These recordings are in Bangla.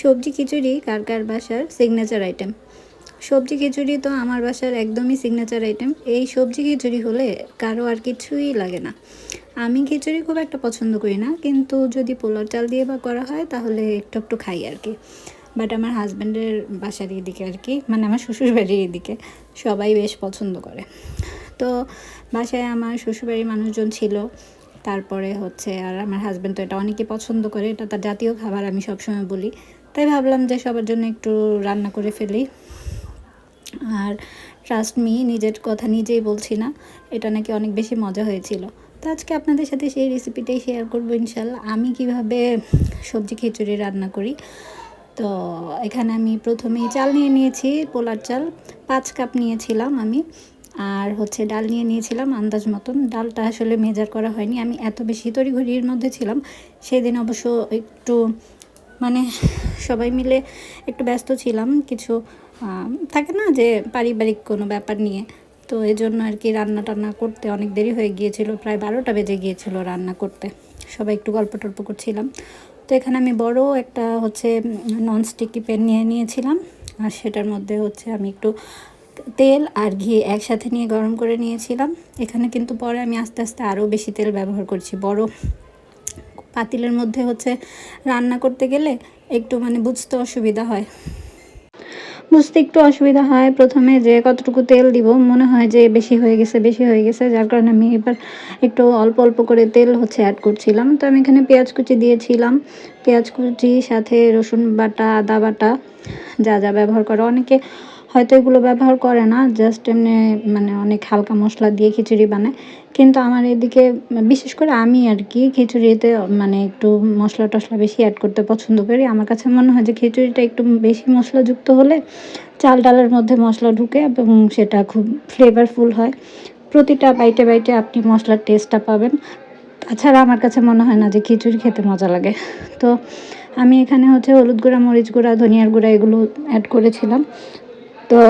সবজি খিচুড়ি কার কার বাসার সিগনেচার আইটেম সবজি খিচুড়ি তো আমার বাসার একদমই সিগনেচার আইটেম এই সবজি খিচুড়ি হলে কারও আর কিছুই লাগে না। আমি খিচুড়ি খুব একটা পছন্দ করি না, কিন্তু যদি পোলার চাল দিয়ে বা করা হয় তাহলে একটু একটু খাই আর কি। বাট আমার হাজব্যান্ডের বাসার এদিকে আর কি মানে আমার শ্বশুর বাড়ির এদিকে সবাই বেশ পছন্দ করে। তো বাসায় আমার শ্বশুরবাড়ির মানুষজন ছিল, তারপরে হচ্ছে আর আমার হাজব্যান্ড তো এটা অনেকে পছন্দ করে, এটা তার জাতীয় খাবার আমি সবসময় বলি। তাই ভাবলাম যে সবার জন্য একটু রান্না করে ফেলি। আর ট্রাস্ট মি নিজের কথা নিজেই বলছি না, এটা নাকি অনেক বেশি মজা হয়েছিল। তো আজকে আপনাদের সাথে সেই রেসিপিটাই শেয়ার করব ইনশাল্লাহ আমি কীভাবে সবজি খিচুড়ি রান্না করি? তো এখানে আমি প্রথমেই চাল নিয়ে নিয়েছি, পোলার চাল। পাঁচ কাপ নিয়েছিলাম আমি, আর হচ্ছে ডাল নিয়ে নিয়েছিলাম আন্দাজ মতন। ডালটা আসলে মেজার করা হয়নি। আমি এত বেশি তড়িঘড়ির মধ্যে ছিলাম, সেদিন অবশ্য একটু মানে সবাই মিলে একটু ব্যস্ত ছিলাম, কিছু থাকে না যে পারিবারিক কোনো ব্যাপার নিয়ে। তো এই জন্য আর কি রান্না টান্না করতে অনেক দেরি হয়ে গিয়েছিল, প্রায় বারোটা বেজে গিয়েছিল রান্না করতে। সবাই একটু গল্প টল্প করছিলাম। তো এখানে আমি বড় একটা হচ্ছে নন স্টিকি প্যান নিয়ে নিয়েছিলাম, আর সেটার মধ্যে হচ্ছে আমি একটু তেল আর ঘি একসাথে নিয়ে গরম করে নিয়েছিলাম। এখানে কিন্তু পরে আমি আস্তে আস্তে আরও বেশি তেল ব্যবহার করছি, বড় পাতিলের মধ্যে হচ্ছে রান্না করতে গেলে একটু মানে বুঝতে অসুবিধা হয়। বুঝতে একটু অসুবিধা হয়। প্রথমে যে কতটুকু তেল দিব, মনে হয় যে বেশি হয়ে গেছে, বেশি হয়ে গেছে। যার কারণে আমি এবার একটু অল্প অল্প করে তেল হচ্ছে অ্যাড করছিলাম। তো আমি এখানে পেঁয়াজ কুচি দিয়েছিলাম। পেঁয়াজ কুচি, সাথে রসুন বাটা, আদা বাটা যা যা ব্যবহার করে। অনেকে হয়তো এগুলো ব্যবহার করে না জাস্ট এমনি মানে অনেক হালকা মশলা দিয়ে খিচুড়ি বানায়। কিন্তু আমার এদিকে বিশেষ করে আমি আর কি খিচুড়িতে মানে একটু মশলা টশলা বেশি অ্যাড করতে পছন্দ করি। আমার কাছে মনে হয় যে খিচুড়িটা একটু বেশি মশলাযুক্ত হলে চাল ডালের মধ্যে মশলা ঢুকে এবং সেটা খুব ফ্লেভারফুল হয়। প্রতিটা বাইটে বাইটে আপনি মশলার টেস্টটা পাবেন। তাছাড়া আমার কাছে মনে হয় না যে খিচুড়ি খেতে মজা লাগে। তো আমি এখানে হচ্ছে হলুদ গুঁড়া, মরিচ গুঁড়া, ধনিয়ার গুঁড়া এগুলো অ্যাড করেছিলাম। তো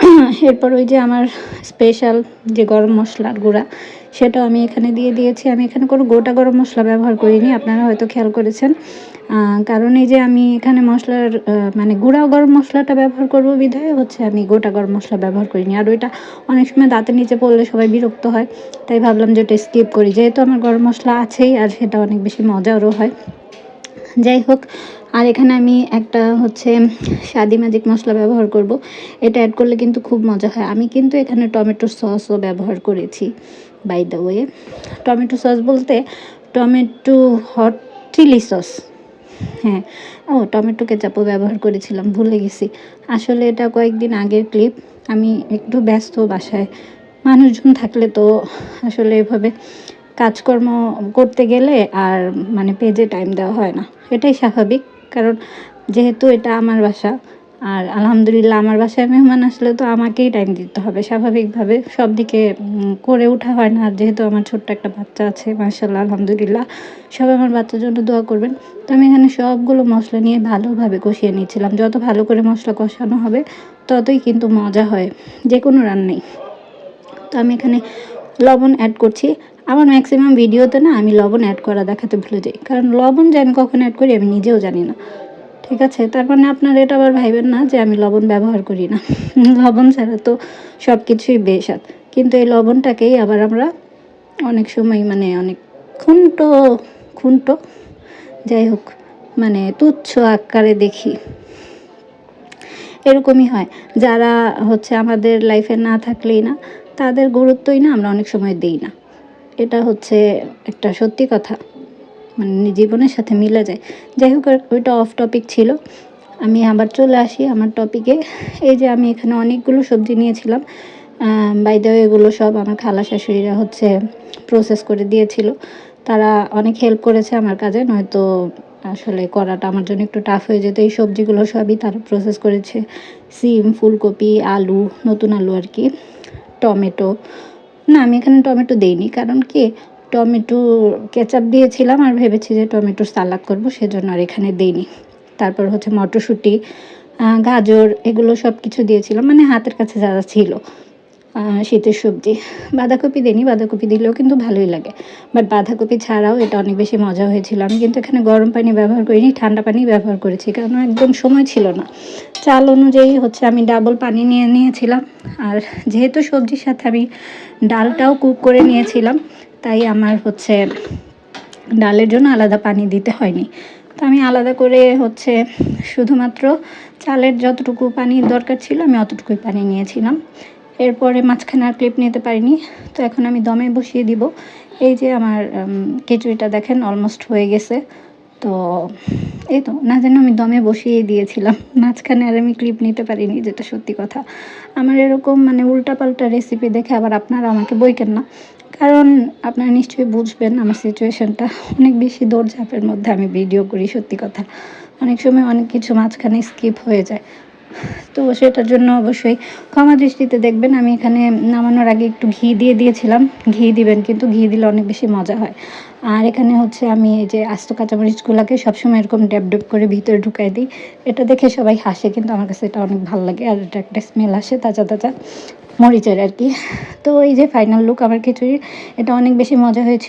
এরপর ওই যে আমার স্পেশাল যে গরম মশলার গুঁড়া, সেটাও আমি এখানে দিয়ে দিয়েছি। আমি এখানে কোনো গোটা গরম মশলা ব্যবহার করিনি, আপনারা হয়তো খেয়াল করেছেন। কারণ এই যে আমি এখানে মশলার মানে গুঁড়া গরম মশলাটা ব্যবহার করব বিধায়, হচ্ছে আমি গোটা গরম মশলা ব্যবহার করিনি। আর ওইটা অনেক সময় দাঁতের নিচে পড়লে সবাই বিরক্ত হয়, তাই ভাবলাম যে ওটা স্কিপ করি। যেহেতু আমার গরম মশলা আছেই, আর সেটা অনেক বেশি মজারও হয়। যাই হোক আর এখানে আমি একটা হচ্ছে স্বাদি ম্যাজিক মশলা ব্যবহার করব। এটা অ্যাড করলে কিন্তু খুব মজা হয়। আমি কিন্তু এখানে টমেটো সসও ব্যবহার করেছি by the way tomato sauce বলতে টমেটো হট চিলি সস হ্যাঁ ও টমেটো কেচাপও ব্যবহার করেছিলাম, ভুলে গেছি। আসলে এটা কয়েকদিন আগের ক্লিপ আমি একটু ব্যস্ত বাসায়। মানুষজন থাকলে তো আসলে এভাবে কাজকর্ম করতে গেলে আর মানে পেজে টাইম দেওয়া হয় না। এটাই স্বাভাবিক। কারণ যেহেতু এটা আমার বাসা, আর আলহামদুলিল্লাহ আমার বাসায় মেহমান আসলে তো আমাকেই টাইম দিতে হবে। স্বাভাবিকভাবে সব দিকে করে ওঠা হয় না। আর যেহেতু আমার ছোট্ট একটা বাচ্চা আছে মার্শাল্লাহ আলহামদুলিল্লাহ সবাই আমার বাচ্চার জন্য দোয়া করবেন। তো আমি এখানে সবগুলো মশলা নিয়ে ভালোভাবে কষিয়ে নিয়েছিলাম। যত ভালো করে মশলা কষানো হবে, ততই কিন্তু মজা হয়। যে কোনো রান্নাই। তো আমি এখানে লবণ অ্যাড করছি। আমার ম্যাক্সিমাম ভিডিওতে না আমি লবণ অ্যাড করা দেখাতে ভুলে যাই। কারণ লবণ যে আমি কখন অ্যাড করি আমি নিজেও জানি না। ঠিক আছে? তার মানে আপনারা এটা আবার ভাইবেন না যে আমি লবণ ব্যবহার করি না। লবণ ছাড়া তো সব কিছুই বেসাদ কিন্তু এই লবণটাকেই আবার আমরা অনেক সময় মানে অনেক খুন্টো খুন্টো, যাই হোক মানে তুচ্ছ আকারে দেখি। এরকমই হয়। যারা হচ্ছে আমাদের লাইফে না থাকলেই না, তাদের গুরুত্বই না আমরা অনেক সময় দিই না। এটা হচ্ছে একটা সত্যি কথা। মানে জীবনের সাথে মিলে যায়। যাই হোক, ওইটা অফ টপিক ছিল। আমি আবার চলে আসি আমার টপিকে এই যে আমি এখানে অনেকগুলো সবজি নিয়েছিলাম। বাইদেও এগুলো সব আমার খালা শাশুড়িরা হচ্ছে প্রসেস করে দিয়েছিল। তারা অনেক হেল্প করেছে আমার কাজে, নয়তো আসলে করাটা আমার জন্য একটু টাফ হয়ে যেত। এই সবজিগুলো সবই তারা প্রসেস করেছে। সিম, ফুলকপি, আলু, নতুন আলু আর কি, টমেটো। না, আমি এখানে টমেটো দেইনি। কারণ কি? টমেটো কেচাপ দিয়েছিলাম আর ভেবেছি যে টমেটো সালাদ করব, সেজন্য আর এখানে দেইনি। তারপর হচ্ছে মটরশুঁটি গাজর, এগুলো সব কিছু দিয়েছিলাম। মানে হাতের কাছে যা ছিল। শীতের সবজি। বাঁধাকপি দিইনি, বাঁধাকপি দিলেও কিন্তু ভালোই লাগে। বাট বাঁধাকপি ছাড়াও এটা অনেক বেশি মজা হয়েছিল। আমি কিন্তু এখানে গরম পানি ব্যবহার করিনি, ঠান্ডা পানি ব্যবহার করেছি, কারণ একদম সময় ছিল না। চাল অনুযায়ী হচ্ছে আমি ডাবল পানি নিয়ে নিয়েছিলাম। আর যেহেতু সবজির সাথে আমি ডালটাও কুক করে নিয়েছিলাম, তাই আমার হচ্ছে ডালের জন্য আলাদা পানি দিতে হয়নি। তো আমি আলাদা করে হচ্ছে শুধুমাত্র চালের যতটুকু পানির দরকার ছিল আমি অতটুকুই পানি নিয়েছিলাম। এরপরে মাঝখানে আর ক্লিপ নিতে পারিনি। তো এখন আমি দমে বসিয়ে দিব। এই যে আমার খিচুড়িটা দেখেন অলমোস্ট হয়ে গেছে। তো এই তো, না যেন আমি দমে বসিয়ে দিয়েছিলাম। মাঝখানে আর আমি ক্লিপ নিতে পারিনি, যেটা সত্যি কথা। আমার এরকম মানে উল্টাপাল্টা রেসিপি দেখে আবার আপনারা আমাকে বইকেন না। কারণ আপনারা নিশ্চয়ই বুঝবেন আমার সিচুয়েশনটা অনেক বেশি দৌড়ঝাঁপের মধ্যে আমি ভিডিও করি, সত্যি কথা। অনেক সময় অনেক কিছু মাঝখানে স্কিপ হয়ে যায়। তো সেটার জন্য অবশ্যই ক্ষমা দৃষ্টিতে দেখবেন, আমি এখানে নামানোর আগে একটু ঘি দিয়ে দিয়েছিলাম, ঘি দিবেন কিন্তু ঘি দিলে অনেক বেশি মজা হয়। আর এখানে হচ্ছে আমি এই যে আস্ত কাঁচামরিচগুলোকে সবসময় এরকম ড্যাব ড্যাব করে ভিতরে ঢুকাই দিই, এটা দেখে সবাই হাসে কিন্তু আমার কাছে এটা অনেক ভালো লাগে আর এটা একটা স্মেল আসে তাজা তাজা মরিচের আর কি। তো এই যে ফাইনাল লুক আমার খিচুড়ি, এটা অনেক বেশি মজা হয়েছিল।